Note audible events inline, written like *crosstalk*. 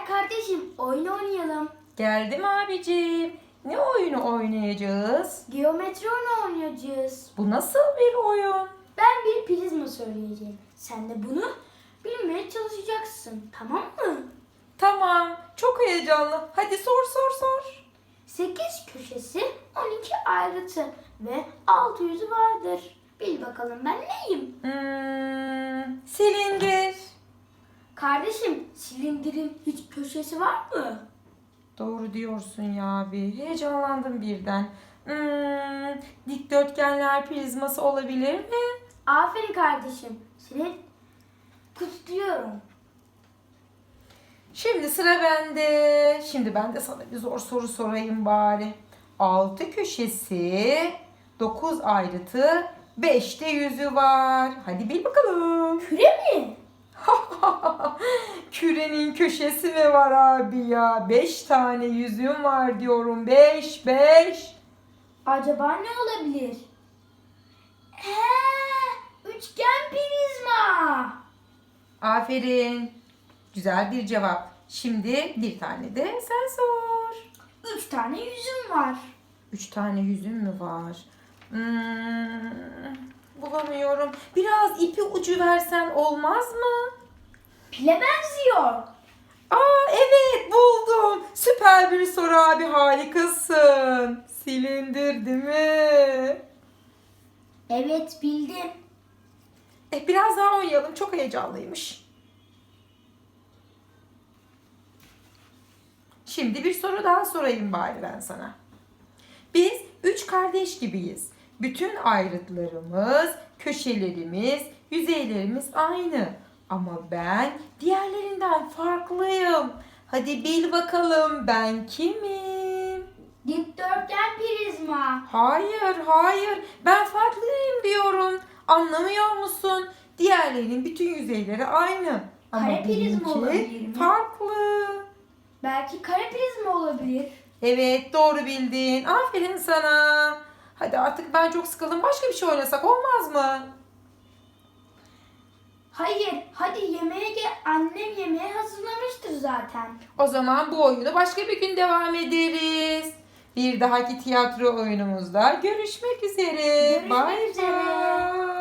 Gel kardeşim oyun oynayalım. Geldim abicim. Ne oyunu oynayacağız? Geometri oyunu oynayacağız. Bu nasıl bir oyun? Ben bir prizma söyleyeceğim. Sen de bunu bilmeye çalışacaksın. Tamam mı? Tamam. Çok heyecanlı. Hadi sor sor sor. 8 köşesi 12 ayrıtı ve 6 yüzü vardır. Bil bakalım ben neyim? Hmm, silindir. Kardeşim silindirin hiç köşesi var mı? Doğru diyorsun ya abi. Heyecanlandım birden. Hmm, dikdörtgenler prizması olabilir mi? Aferin kardeşim. Seni kutluyorum. Şimdi sıra bende. Şimdi ben de sana bir zor soru sorayım bari. 6 köşesi, 9 ayrıtı, 5 de yüzü var. Hadi bil bakalım. Küre mi? *laughs* Kürenin köşesi mi var abi ya? 5 tane yüzüm var diyorum. 5 5. Acaba ne olabilir? He, üçgen prizma. Aferin. Güzel bir cevap. Şimdi bir tane de sen sor. Üç tane yüzüm var. Üç tane yüzüm mü var? Hmm, bulamıyorum. Biraz ipi ucu versen olmaz mı? Pile benziyor. Aa evet buldum. Süper bir soru abi harikasın. Silindir değil mi? Evet bildim. E, biraz daha oynayalım. Çok heyecanlıymış. Şimdi bir soru daha sorayım bari ben sana. Biz üç kardeş gibiyiz. Bütün ayrıtlarımız, köşelerimiz, yüzeylerimiz aynı. Ama ben diğerlerinden farklıyım. Hadi bil bakalım ben kimim? Dikdörtgen prizma. Hayır, hayır. Ben farklıyım diyorum. Anlamıyor musun? Diğerlerinin bütün yüzeyleri aynı. Ama Kare prizma olabilir mi? farklı. Belki kare prizma olabilir. Evet, doğru bildin. Aferin sana. Hadi artık ben çok sıkıldım. Başka bir şey oynasak olmaz mı? Hayır, hadi yemeğe gel. Annem yemeğe hazırlamıştır zaten. O zaman bu oyunu başka bir gün devam ederiz. Bir dahaki tiyatro oyunumuzda görüşmek üzere. Görüşmek Bay üzere. bay.